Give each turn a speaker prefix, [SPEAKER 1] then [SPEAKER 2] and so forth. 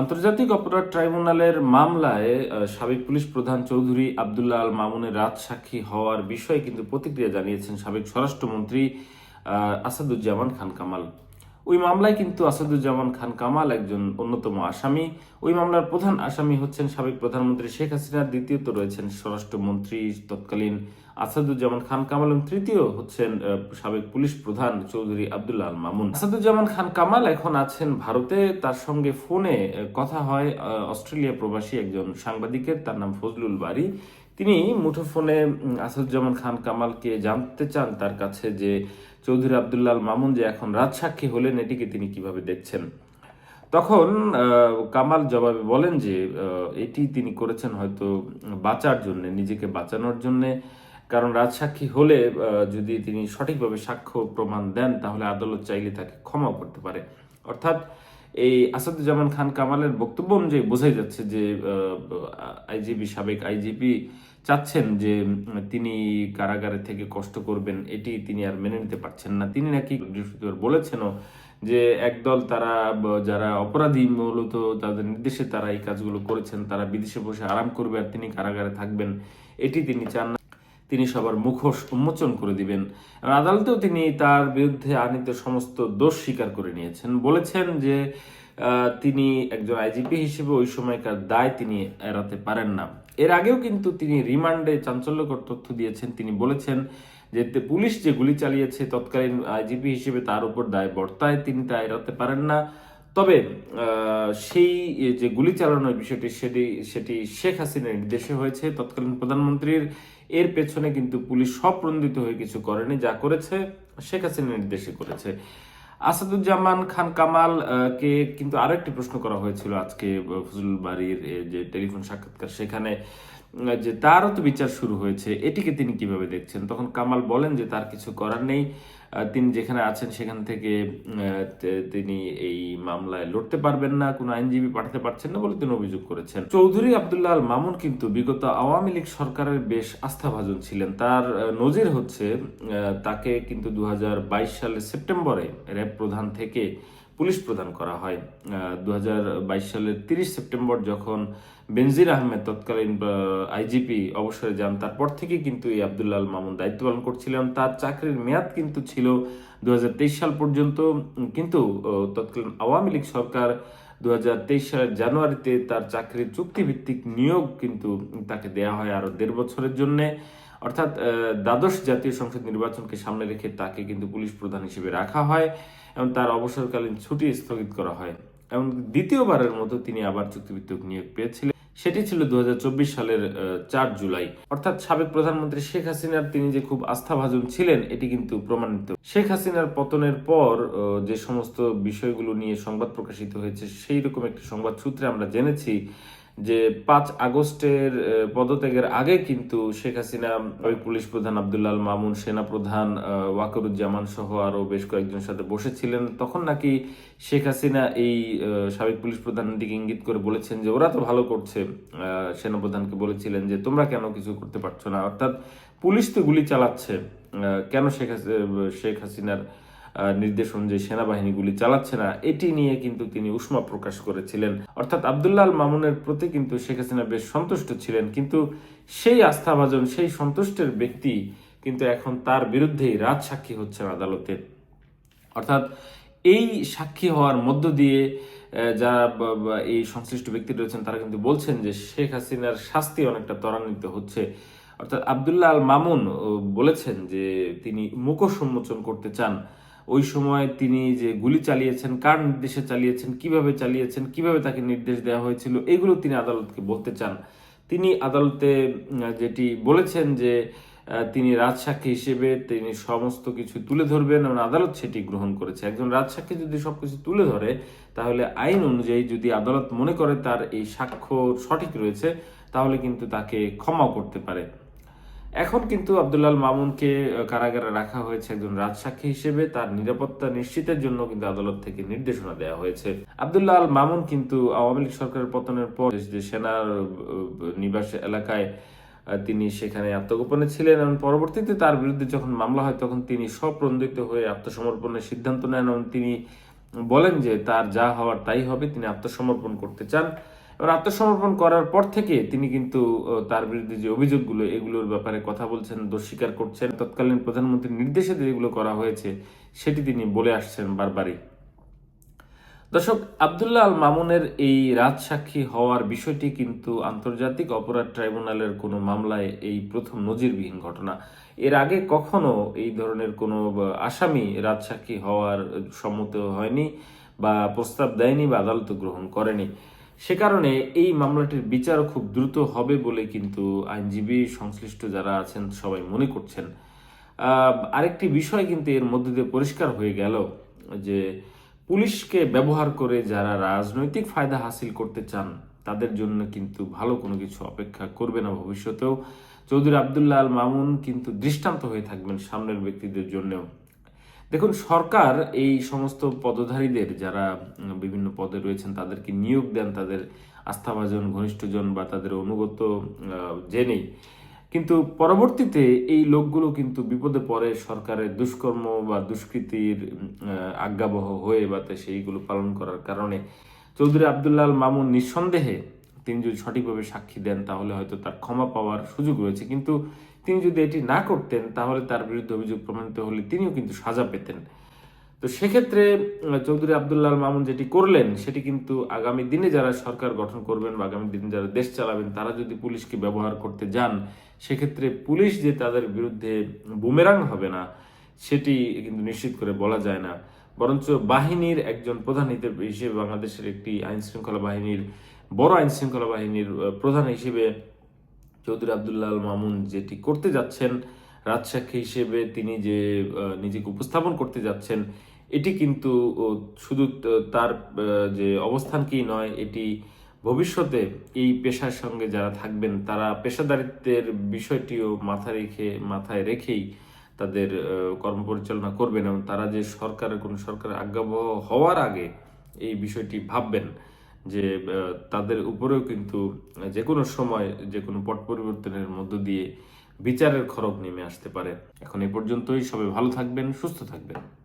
[SPEAKER 1] আন্তর্জাতিক অপরাধ ট্রাইব্যুনালের মামলায় সাবেক পুলিশ প্রধান চৌধুরী আবদুল্লাহ আল মামুনের রাত সাক্ষী হওয়ার বিষয়ে কিন্তু প্রতিক্রিয়া জানিয়েছেন সাবেক স্বরাষ্ট্রমন্ত্রী আসাদুজ্জামান খান কামাল। ওই মামলায় কিন্তু আসাদুজ্জামান খান কামাল একজন অন্যতম আসামি। ওই মামলার প্রধান আসামি হচ্ছেন সাবেক প্রধানমন্ত্রী শেখ হাসিনা দ্বিতীয়ত রয়েছেন স্বরাষ্ট্রমন্ত্রী তৎকালীন আসাদুজ্জামান খান কামাল এবং তৃতীয় হচ্ছেন সাবেক পুলিশ প্রধান চৌধুরী আবদুল্লাহ মামুন। আসাদুজ্জামান খান কামাল এখন আছেন ভারতে। তার সঙ্গে ফোনে কথা হয় অস্ট্রেলিয়া প্রবাসী একজন সাংবাদিকের, তার নাম ফজলুল বাড়ি তিনি মুঠোফোনে আসাদুজ্জামান খান কামালকে জানতে চান তার কাছে যে, চৌধুরী আবদুল্লাহ মামুন যে এখন রাজসাক্ষী হলেন, এটিকে তিনি কীভাবে দেখছেন? তখন কামাল জবাবে বলেন যে এটি তিনি করেছেন হয়তো বাঁচার জন্য, নিজেকে বাঁচানোর জন্য। কারণ রাজসাক্ষী হলে যদি তিনি সঠিকভাবে সাক্ষ্য প্রমাণ দেন, তাহলে আদালত চাইলে তাকে ক্ষমা করতে পারে। অর্থাৎ এই আসাদুজ্জামান খান কামালের বক্তব্য অনুযায়ী বোঝাই যাচ্ছে যে আইজিপি সাবেক আইজিপি চাচ্ছেন যে, তিনি কারাগারে থেকে কষ্ট করবেন, এটি তিনি আর মেনে নিতে পারছেন না। তিনি নাকি বৃহস্পতিবার বলেছেনও যে, একদল তারা, যারা অপরাধী মূলত তাদের নির্দেশে তারা এই কাজগুলো করেছেন, তারা বিদেশে বসে আরাম করবে আর তিনি কারাগারে থাকবেন, এটি তিনি চান তিনি সবার মুখোশ উন্মোচন করে দিবেন। আদালতেও তিনি তার বিরুদ্ধে আনিত সমস্ত দোষ স্বীকার করে নিয়েছেন। বলেছেন যে তিনি একজন আইজিপি হিসেবে ওই সময়কার দায় তিনি এড়াতে পারেন না। এর আগেও কিন্তু তিনি রিমান্ডে চাঞ্চল্যকর তথ্য দিয়েছেন। তিনি বলেছেন যে পুলিশ যে গুলি চালিয়েছে তৎকালীন আইজিপি হিসেবে তার উপর দায় বর্তায়। তিনি তা এড়াতে পারেন না। তবে সেই যে গুলি চালানোর বিষয়টি সেটি সেটি শেখ হাসিনার নির্দেশে হয়েছে। তৎকালীন প্রধানমন্ত্রীর এর পেছনে কিন্তু পুলিশ স্বপ্রণোদিত হয়ে কিছু করেনি, যা করেছে শেখ হাসিনার নির্দেশে করেছে। আসাদুজ্জামান খান কামাল কে কিন্তু আরও একটি প্রশ্ন করা হয়েছিল আজকে ফজলুল বাড়ির যে টেলিফোন সাক্ষাৎকার সেখানে। যে তারও তো বিচার শুরু হয়েছে, এটিকে তিনি কীভাবে দেখছেন? তখন কামাল বলেন যে তার কিছু করার নেই। তিনি যেখানে আছেন সেখান থেকে তিনি এই মামলায় লড়তে পারবেন না, কোনো আইনজীবী পাঠাতে পারছেন না বলে তিনি অভিযোগ করেছেন। চৌধুরী আবদুল্লাহ আল মামুন কিন্তু বিগত আওয়ামী লীগ সরকারের বেশ আস্থাভাজন ছিলেন। তার নজির হচ্ছে তাকে কিন্তু দু সালের সেপ্টেম্বরে র্যাব প্রধান থেকে পুলিশ প্রদান করা হয়। দু হাজার বাইশ সালের তিরিশ সেপ্টেম্বর যখন বেনজির আহমেদ তৎকালীন আইজিপি অবসরে যান, তারপর থেকে কিন্তু এই আবদুল্লাহ আল মামুন দায়িত্ব পালন করছিলেন। তার চাকরির মেয়াদ কিন্তু ছিল দুই হাজার তেইশ সাল পর্যন্ত। কিন্তু তৎকালীন আওয়ামী লীগ সরকার দুই হাজার তেইশ সালের জানুয়ারিতে তার চাকরির চুক্তিভিত্তিক নিয়োগ কিন্তু তাকে দেয়া হয় আরও দেড় বছরের জন্য। অর্থাৎ দ্বাদশ জাতীয় সংসদ নির্বাচনকে সামনে রেখে তাকে কিন্তু পুলিশ প্রধান হিসেবে রাখা হয় এবং তার অবসরকালীন ছুটি স্থগিত করা হয়। এবং দ্বিতীয়বারের মতো তিনি আবার চুক্তিভিত্তিক নিয়োগ পেয়েছিলেন। সেটি ছিল দু সালের চার জুলাই। অর্থাৎ সাবেক প্রধানমন্ত্রী শেখ হাসিনার তিনি যে খুব আস্থাভাজন ছিলেন, এটি কিন্তু প্রমাণিত। শেখ হাসিনার পতনের পর যে সমস্ত বিষয়গুলো নিয়ে সংবাদ প্রকাশিত হয়েছে সেই রকম একটি সংবাদ সূত্রে আমরা জেনেছি যে পাঁচ আগস্টের পদত্যাগের আগে কিন্তু শেখ হাসিনা, ওই পুলিশ প্রধান আবদুল্লাহ আল মামুন, সেনা প্রধান ওয়াকরুজ্জামান সহ আরও বেশ কয়েকজনের সাথে বসেছিলেন। তখন নাকি শেখ হাসিনা এই সাবেক পুলিশ প্রধানের দিকে ইঙ্গিত করে বলেছেন যে ওরা তো ভালো করছে। সেনাপ্রধানকে বলেছিলেন যে তোমরা কেন কিছু করতে পারছ না? অর্থাৎ পুলিশ তো গুলি চালাচ্ছে। কেন শেখ শেখ হাসিনার নির্দেশ অনুযায়ী সেনাবাহিনী গুলি চালাচ্ছে না, এটি নিয়ে কিন্তু তিনি উষ্মা প্রকাশ করেছিলেন। অর্থাৎ আবদুল্লাহ মামুনের প্রতি কিন্তু শেখ হাসিনা বেশ সন্তুষ্ট ছিলেন, কিন্তু সেই আস্থাভাজন, সেই সন্তুষ্টের ব্যক্তি কিন্তু এখন তার বিরুদ্ধেই রাজ সাক্ষী হচ্ছেন আদালতে। অর্থাৎ এই সাক্ষী হওয়ার মধ্য দিয়ে যারা এই সংশ্লিষ্ট ব্যক্তি রয়েছেন, তারা কিন্তু বলছেন যে শেখ হাসিনার শাস্তি অনেকটা ত্বরান্বিত হচ্ছে। অর্থাৎ আবদুল্লাহ আল মামুন বলেছেন যে তিনি মুখোশ উন্মোচন করতে চান। ওই সময় তিনি যে গুলি চালিয়েছেন, কার নির্দেশে চালিয়েছেন, কীভাবে চালিয়েছেন, কীভাবে তাকে নির্দেশ দেওয়া হয়েছিল, এগুলো তিনি আদালতকে বলতে চান। তিনি আদালতে যেটি বলেছেন যে তিনি রাজসাক্ষী হিসেবে তিনি সমস্ত কিছু তুলে ধরবেন এবং আদালত সেটি গ্রহণ করেছে। একজন রাজসাক্ষী যদি সবকিছু তুলে ধরে, তাহলে আইন অনুযায়ী যদি আদালত মনে করে তার এই সাক্ষ্য সঠিক রয়েছে, তাহলে কিন্তু তাকে ক্ষমাও করতে পারে। এখন কিন্তু আব্দুল্লাহ আল মামুনকে কারাগারে রাখা হয়েছে একজন রাজসাক্ষী হিসেবে। তার নিরাপত্তা নিশ্চিতের জন্য কিন্তু আদালত থেকে নির্দেশনা দেওয়া হয়েছে। আব্দুল্লাহ আল মামুন কিন্তু আওয়ামী লীগ সরকারের পতনের পর যে সেনার নিবাস এলাকায় তিনি সেখানে আত্মগোপনে ছিলেন এবং পরবর্তীতে তার বিরুদ্ধে যখন মামলা হয়, তখন তিনি স্বপ্রণোদিত হয়ে আত্মসমর্পণের সিদ্ধান্ত নেন এবং তিনি বলেন যে তার যা হওয়ার তাই হবে, তিনি আত্মসমর্পণ করতে চান। এবার আত্মসমর্পণ করার পর থেকে তিনি কিন্তু তার বিরুদ্ধে যে অভিযোগগুলো, এগুলোর ব্যাপারে কথা বলছেন, দোষ স্বীকার করছেন। তৎকালীন প্রধানমন্ত্রীর নির্দেশে যেগুলো করা হয়েছে, সেটি তিনি বলে আসছেন বারবারই। দর্শক, আবদুল্লাহ আল মামুনের এই রাজসাক্ষী হওয়ার বিষয়টি কিন্তু আন্তর্জাতিক অপরাধ ট্রাইব্যুনালের কোনো মামলায় এই প্রথম নজিরবিহীন ঘটনা। এর আগে কখনো এই ধরনের কোনো আসামি রাজসাক্ষী হওয়ার সম্মত হয়নি বা প্রস্তাব দেয়নি বা আদালত গ্রহণ করেনি। সে কারণে এই মামলাটির বিচারও খুব দ্রুত হবে বলে কিন্তু আইনজীবী, সংশ্লিষ্ট যারা আছেন সবাই মনে করছেন। আরেকটি বিষয় কিন্তু এর মধ্যে দিয়ে পরিষ্কার হয়ে গেল যে পুলিশকে ব্যবহার করে যারা রাজনৈতিক ফায়দা হাসিল করতে চান, তাদের জন্য কিন্তু ভালো কোনো কিছু অপেক্ষা করবে না ভবিষ্যতেও। চৌধুরী আবদুল্লাহ আল মামুন কিন্তু দৃষ্টান্ত হয়ে থাকবেন সামনের ব্যক্তিদের জন্যও। দেখুন, সরকার এই সমস্ত পদধারীদের যারা বিভিন্ন পদে রয়েছেন, তাদেরকে নিয়োগ দেন, তাদের আস্থাভাজন, ঘনিষ্ঠজন বা তাদের অনুগত জেনেই কিন্তু পরবর্তীতে এই লোকগুলো কিন্তু বিপদে পড়ে সরকারের দুষ্কর্ম বা দুষ্কৃতির আজ্ঞাবহ হয়ে বা সেইগুলো পালন করার কারণে চৌধুরী আবদুল্লাহ মামুন নিঃসন্দেহে তিনি যদি সঠিকভাবে সাক্ষী দেন, তাহলে হয়তো তার ক্ষমা পাওয়ার সুযোগ রয়েছে। কিন্তু তিনি যদি এটি না করতেন, তাহলে তার বিরুদ্ধে অভিযোগ প্রমাণিত হলে তিনিও কিন্তু সাজা পেতেন। তো সেক্ষেত্রে চৌধুরী আবদুল্লাহ মামুন যেটি করলেন, সেটি কিন্তু আগামী দিনে যারা সরকার গঠন করবেন বা আগামী দিনে যারা দেশ চালাবেন, তারা যদি পুলিশকে ব্যবহার করতে যান, সেক্ষেত্রে পুলিশ যে তাদের বিরুদ্ধে বুমেরাং হবে না, সেটি কিন্তু নিশ্চিত করে বলা যায় না। বরঞ্চ বাহিনীর একজন প্রধান হিসেবে, বাংলাদেশের একটি আইনশৃঙ্খলা বাহিনীর, বড় আইনশৃঙ্খলা বাহিনীর প্রধান হিসেবে চৌধুরী আবদুল্লাহ আল মামুন যেটি করতে যাচ্ছেন, রাজসাক্ষী হিসেবে তিনি যে নিজেকে উপস্থাপন করতে যাচ্ছেন, এটি কিন্তু শুধু তার যে অবস্থানকেই নয়, এটি ভবিষ্যতে এই পেশার সঙ্গে যারা থাকবেন, তারা পেশাদারিত্বের বিষয়টিও মাথা রেখে, মাথায় রেখেই তাদের কর্ম পরিচালনা করবেন এবং তারা যে সরকারের, কোনো সরকারের আজ্ঞাবহ হওয়ার আগে এই বিষয়টি ভাববেন। যে তাদের উপরেও কিন্তু যে কোনো সময় যে কোনো পট পরিবর্তনের মধ্য দিয়ে বিচারের খরক নেমে আসতে পারে। এখন এ পর্যন্তই। সবাই ভালো থাকবেন, সুস্থ থাকবেন।